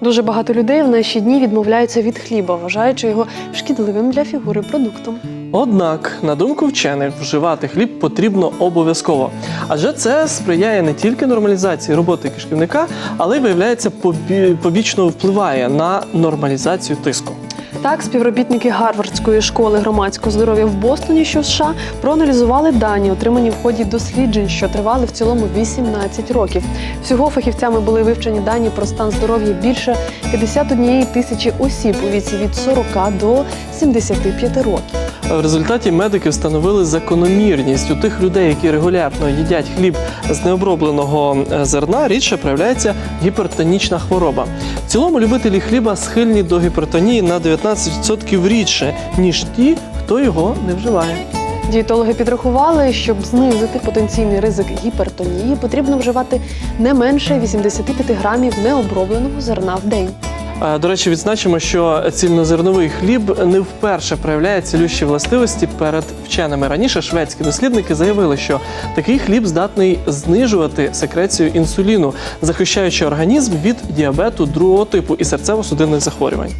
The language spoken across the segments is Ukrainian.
Дуже багато людей в наші дні відмовляються від хліба, вважаючи його шкідливим для фігури продуктом. Однак, на думку вчених, вживати хліб потрібно обов'язково, адже це сприяє не тільки нормалізації роботи кишківника, але й виявляється побічно впливає на нормалізацію тиску. Так, співробітники Гарвардської школи громадського здоров'я в Бостоні, що в США, проаналізували дані, отримані в ході досліджень, що тривали в цілому 18 років. Всього фахівцями були вивчені дані про стан здоров'я більше 51 тисячі осіб у віці від 40 до 75 років. В результаті медики встановили закономірність у тих людей, які регулярно їдять хліб з необробленого е, зерна, рідше проявляється гіпертонічна хвороба. В цілому любителі хліба схильні до гіпертонії на 19% рідше, ніж ті, хто його не вживає. Дієтологи підрахували, щоб знизити потенційний ризик гіпертонії, потрібно вживати не менше 85 грамів необробленого зерна в день. До речі, відзначимо, що цільнозерновий хліб не вперше проявляє цілющі властивості перед вченими. Раніше шведські дослідники заявили, що такий хліб здатний знижувати секрецію інсуліну, захищаючи організм від діабету другого типу і серцево-судинних захворювань.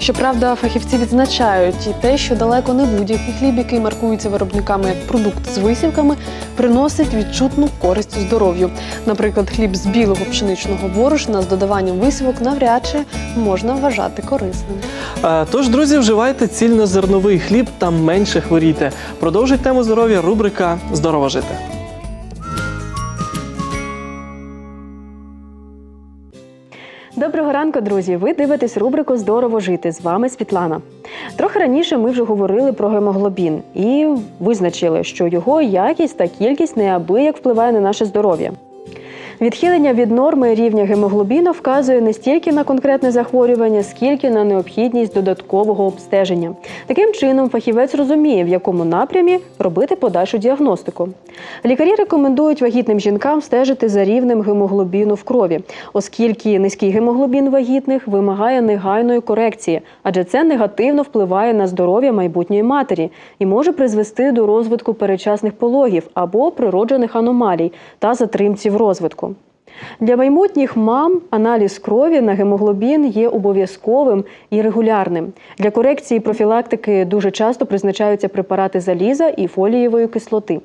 Щоправда, фахівці відзначають і те, що далеко не будь-який хліб, який маркується виробниками як продукт з висівками, приносить відчутну користь здоров'ю. Наприклад, хліб з білого пшеничного борошна з додаванням висівок навряд чи можна вважати корисним. Е, Тож, друзі, вживайте цільнозерновий хліб та менше хворійте. Продовжить тему здоров'я рубрика Здорово жити. Доброго ранку, друзі! Ви дивитесь рубрику Здорово жити. З вами Світлана. Трохи раніше ми вже говорили про гемоглобін і визначили, що його якість та кількість неабияк впливає на наше здоров'я. Відхилення від норми рівня гемоглобіну вказує не стільки на конкретне захворювання, скільки на необхідність додаткового обстеження. Таким чином, фахівець розуміє, в якому напрямі робити подальшу діагностику. Лікарі рекомендують вагітним жінкам стежити за рівнем гемоглобіну в крові, оскільки низький гемоглобін вагітних вимагає негайної корекції, адже це негативно впливає на здоров'я майбутньої матері і може призвести до розвитку передчасних пологів або природжених аномалій та затримців розвитку. Для майбутніх мам аналіз крові на гемоглобін є обов'язковим і регулярним. Для корекції профілактики дуже часто призначаються препарати заліза і фолієвої кислоти.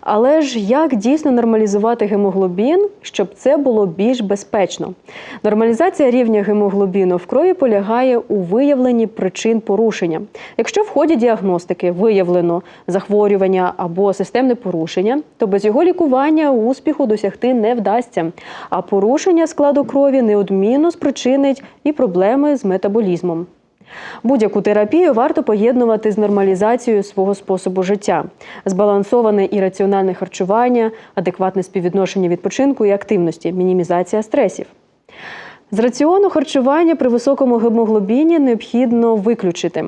Але ж як дійсно нормалізувати гемоглобін, щоб це було більш безпечно? Нормалізація рівня гемоглобіну в крові полягає у виявленні причин порушення. Якщо в ході діагностики виявлено захворювання або системне порушення, то без його лікування успіху досягти не вдасться. А порушення складу крові неодмінно спричинить і проблеми з метаболізмом. Будь-яку терапію варто поєднувати з нормалізацією свого способу життя, збалансоване і раціональне харчування, адекватне співвідношення відпочинку і активності, мінімізація стресів. З раціону харчування при високому гемоглобіні необхідно виключити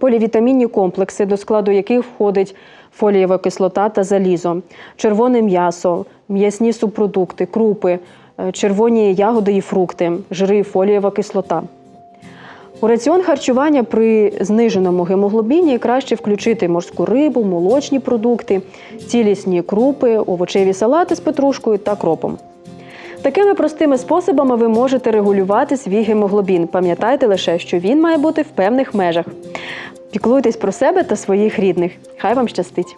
полівітамінні комплекси, до складу яких входить фолієва кислота та залізо, червоне м'ясо, м'ясні субпродукти, крупи, е, червоні ягоди і фрукти, жири фолієва кислота. У раціон харчування при зниженому гемоглобіні краще включити морську рибу, молочні продукти, цілісні крупи, овочеві салати з петрушкою та кропом. Такими простими способами ви можете регулювати свій гемоглобін. Пам'ятайте лише, що він має бути в певних межах. Піклуйтесь про себе та своїх рідних. Хай вам щастить!